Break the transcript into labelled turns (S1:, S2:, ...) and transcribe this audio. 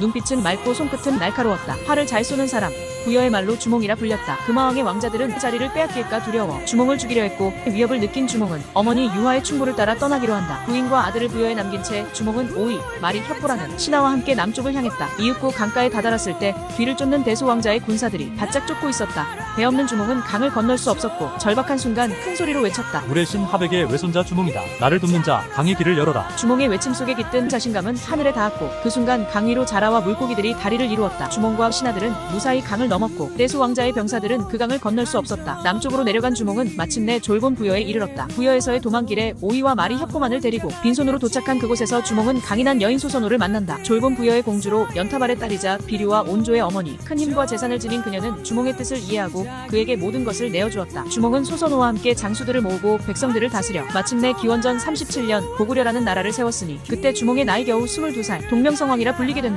S1: 눈빛은 맑고 손끝은 날카로웠다. 활을 잘 쏘는 사람. 부여의 말로 주몽이라 불렸다. 금화왕의 왕자들은 자리를 빼앗길까 두려워 주몽을 죽이려 했고 위협을 느낀 주몽은 어머니 유화의 충고를 따라 떠나기로 한다. 부인과 아들을 부여에 남긴 채 주몽은 오이, 말이 협보라는 신하와 함께 남쪽을 향했다. 이윽고 강가에 다다랐을 때 뒤를 쫓는 대소 왕자의 군사들이 바짝 쫓고 있었다. 배 없는 주몽은 강을 건널 수 없었고 절박한 순간 큰 소리로 외쳤다.
S2: 물의 신 하백의 외손자 주몽이다. 나를 돕는 자 강의 길을 열어라.
S1: 주몽의 외침 속에 깃든 자신감은 하늘에 닿았고 그 순간 강 위로 자라 와 물고기들이 다리를 이루었다. 주몽과 신하들은 무사히 강을 넘었고 대소 왕자의 병사들은 그 강을 건널 수 없었다. 남쪽으로 내려간 주몽은 마침내 졸본 부여에 이르렀다. 부여에서의 도망길에 오이와 말이 협고만을 데리고 빈손으로 도착한 그곳에서 주몽은 강인한 여인 소선호를 만난다. 졸본 부여의 공주로 연타발의 딸이자 비류와 온조의 어머니 큰 힘과 재산을 지닌 그녀는 주몽의 뜻을 이해하고 그에게 모든 것을 내어주었다. 주몽은 소선호와 함께 장수들을 모으고 백성들을 다스려 마침내 기원전 37년 고구려라는 나라를 세웠으니 그때 주몽의 나이 겨우 22살 동명성왕이라 불리게 된다.